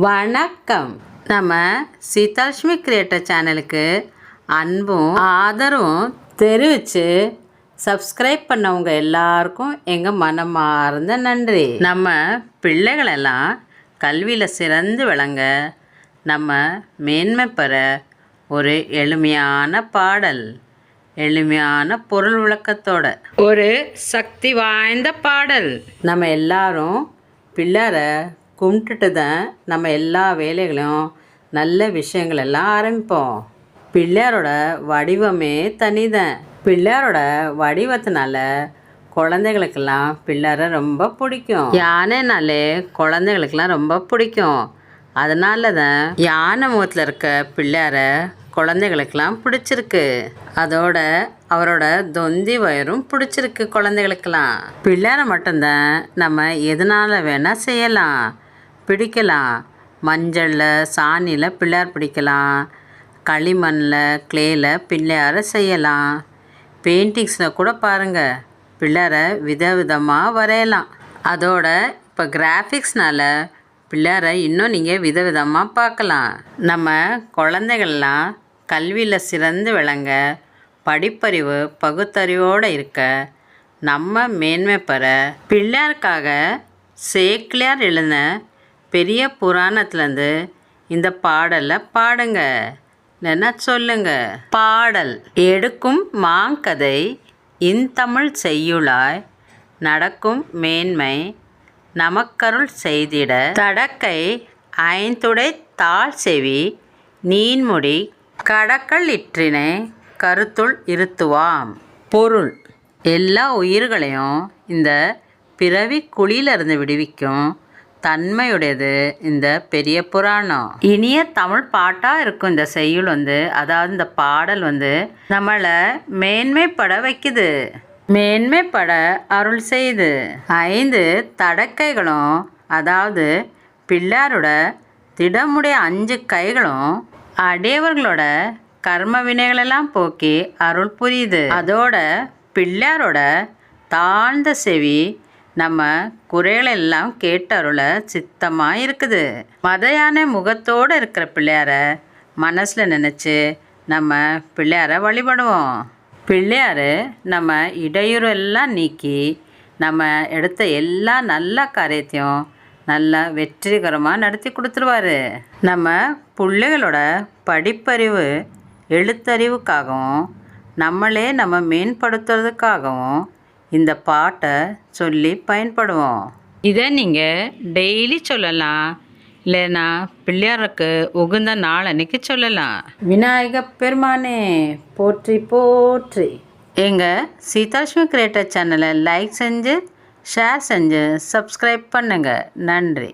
வணக்கம். நம்ம சீதாலட்சுமி கிரியேட்டர் சேனலுக்கு அன்பும் ஆதரவும் தெரிவித்து சப்ஸ்கிரைப் பண்ணவங்க எல்லாருக்கும் எங்கள் மனமார்ந்த நன்றி. நம்ம பிள்ளைகளெல்லாம் கல்வியில் சிறந்து விளங்க நம்ம மேன்மை பெற ஒரு எளிமையான பாடல் எளிமையான பொருள் விளக்கத்தோட. ஒரு சக்தி வாய்ந்த பாடல். நம்ம எல்லாரும் பிள்ளாரை கும்பிட்டுட்டு தான் நம்ம எல்லா வேலைகளையும் நல்ல விஷயங்கள் எல்லாம் ஆரம்பிப்போம். பிள்ளையாரோட வடிவமே தனிதான். பிள்ளையாரோட வடிவத்தினால குழந்தைகளுக்கெல்லாம் பிள்ளார ரொம்ப பிடிக்கும். யானைனாலே குழந்தைகளுக்கெல்லாம் ரொம்ப பிடிக்கும். அதனால தான் யானை முகத்தில் இருக்க பிள்ளையார குழந்தைகளுக்கெல்லாம் பிடிச்சிருக்கு. அதோட அவரோட தொந்தி வயரும் பிடிச்சிருக்கு குழந்தைகளுக்கெல்லாம். பிள்ளையாரை மட்டும்தான் நம்ம எதனால வேணால் செய்யலாம். பிடிக்கலாம். மஞ்சளில் சாணியில் பிள்ளையார் பிடிக்கலாம். களிமண்ணில் கிளேயில் பிள்ளையாரை செய்யலாம். பெயிண்டிங்ஸில் கூட பாருங்கள் பிள்ளையாரை விதவிதமாக வரையலாம். அதோட இப்போ கிராஃபிக்ஸ்னால் பிள்ளையாரை இன்னும் நீங்கள் விதவிதமாக பார்க்கலாம். நம்ம குழந்தைகள்லாம் கல்வியில் சிறந்து விளங்க படிப்பறிவு பகுத்தறிவோடு இருக்க நம்ம மேன்மை பெற பிள்ளையாருக்காக சேக்கிலியார் எழுதின பெரிய புராணத்துலேருந்து இந்த பாடலை பாடுங்க. இல்லைன்னா சொல்லுங்க. பாடல். எடுக்கும் மாங்கதை இன்தமிழ் செய்யுளாய். நடக்கும் மேன்மை நமக்கருள் செய்திட. தடக்கை ஐந்துடை தாழ் செவி நீன்முடி கடக்கல் இற்றினை கருத்துள் இருத்துவாம். பொருள். எல்லா உயிர்களையும் இந்த பிறவி குழியிலிருந்து விடுவிக்கும். தன்மையுடையது இந்த பெரிய புராணம். இனிய தமிழ் பாட்டாக இருக்கும் இந்த செய்யுள் வந்து அதாவது இந்த பாடல் வந்து நம்மளை மேன்மைப்பட வைக்குது. மேன்மைப்பட அருள் செய்து. ஐந்து தடக்கைகளும் அதாவது பிள்ளாரோட திடமுடைய அஞ்சு கைகளும் அடையவர்களோட கர்ம வினைகளெல்லாம் போக்கி அருள் புரியுது. அதோட பிள்ளாரோட தாழ்ந்த செவி நம்ம குறைகளெல்லாம் கேட்டருள சித்தமாக இருக்குது மதையான முகத்தோடு இருக்கிற பிள்ளையார மனசில் நினச்சி நம்ம பிள்ளையாரை வழிபடுவோம். பிள்ளையார் நம்ம இடையூறு எல்லாம் நீக்கி நம்ம எடுத்த எல்லா நல்ல காரியத்தையும் நல்லா வெற்றிகரமாக நடத்தி கொடுத்துருவாரு. நம்ம பிள்ளைகளோட படிப்பறிவு எழுத்தறிவுக்காகவும் நம்மளே நம்ம மேம்படுத்துறதுக்காகவும் இந்த பாட்டை சொல்லி பயன்படுவோம். இதை நீங்கள் டெய்லி சொல்லலாம். இல்லைன்னா பிள்ளையாருக்கு உகுந்த நாள் அன்னைக்கு சொல்லலாம். விநாயக பெருமானே போற்றி போற்றி. எங்கள் சீதாலட்சுமி கிரியேட்டர் சேனலை லைக் செஞ்சு ஷேர் செஞ்சு சப்ஸ்கிரைப் பண்ணுங்கள் நன்றி.